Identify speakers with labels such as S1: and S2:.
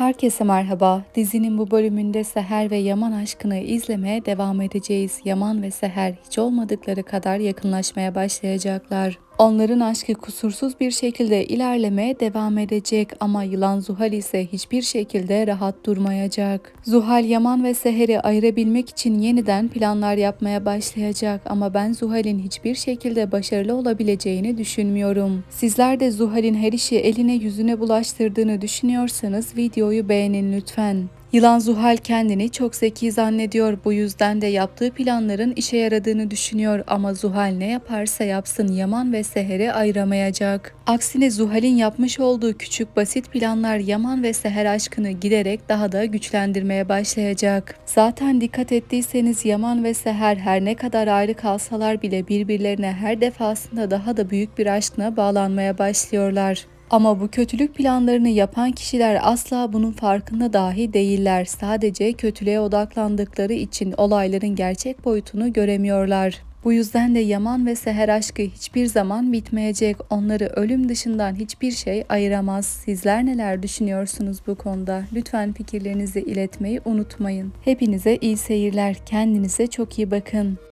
S1: Herkese merhaba. Dizinin bu bölümünde Seher ve Yaman aşkını izlemeye devam edeceğiz. Yaman ve Seher hiç olmadıkları kadar yakınlaşmaya başlayacaklar. Onların aşkı kusursuz bir şekilde ilerlemeye devam edecek ama yılan Zuhal ise hiçbir şekilde rahat durmayacak. Zuhal Yaman ve Seher'i ayırabilmek için yeniden planlar yapmaya başlayacak ama ben Zuhal'in hiçbir şekilde başarılı olabileceğini düşünmüyorum. Sizler de Zuhal'in her işi eline yüzüne bulaştırdığını düşünüyorsanız videoyu beğenin lütfen. Yılan Zuhal kendini çok zeki zannediyor. Bu yüzden de yaptığı planların işe yaradığını düşünüyor ama Zuhal ne yaparsa yapsın Yaman ve Seher'i ayıramayacak. Aksine Zuhal'in yapmış olduğu küçük basit planlar Yaman ve Seher aşkını giderek daha da güçlendirmeye başlayacak. Zaten dikkat ettiyseniz Yaman ve Seher her ne kadar ayrı kalsalar bile birbirlerine her defasında daha da büyük bir aşkla bağlanmaya başlıyorlar. Ama bu kötülük planlarını yapan kişiler asla bunun farkında dahi değiller. Sadece kötülüğe odaklandıkları için olayların gerçek boyutunu göremiyorlar. Bu yüzden de Yaman ve Seher aşkı hiçbir zaman bitmeyecek. Onları ölüm dışından hiçbir şey ayıramaz. Sizler neler düşünüyorsunuz bu konuda? Lütfen fikirlerinizi iletmeyi unutmayın. Hepinize iyi seyirler. Kendinize çok iyi bakın.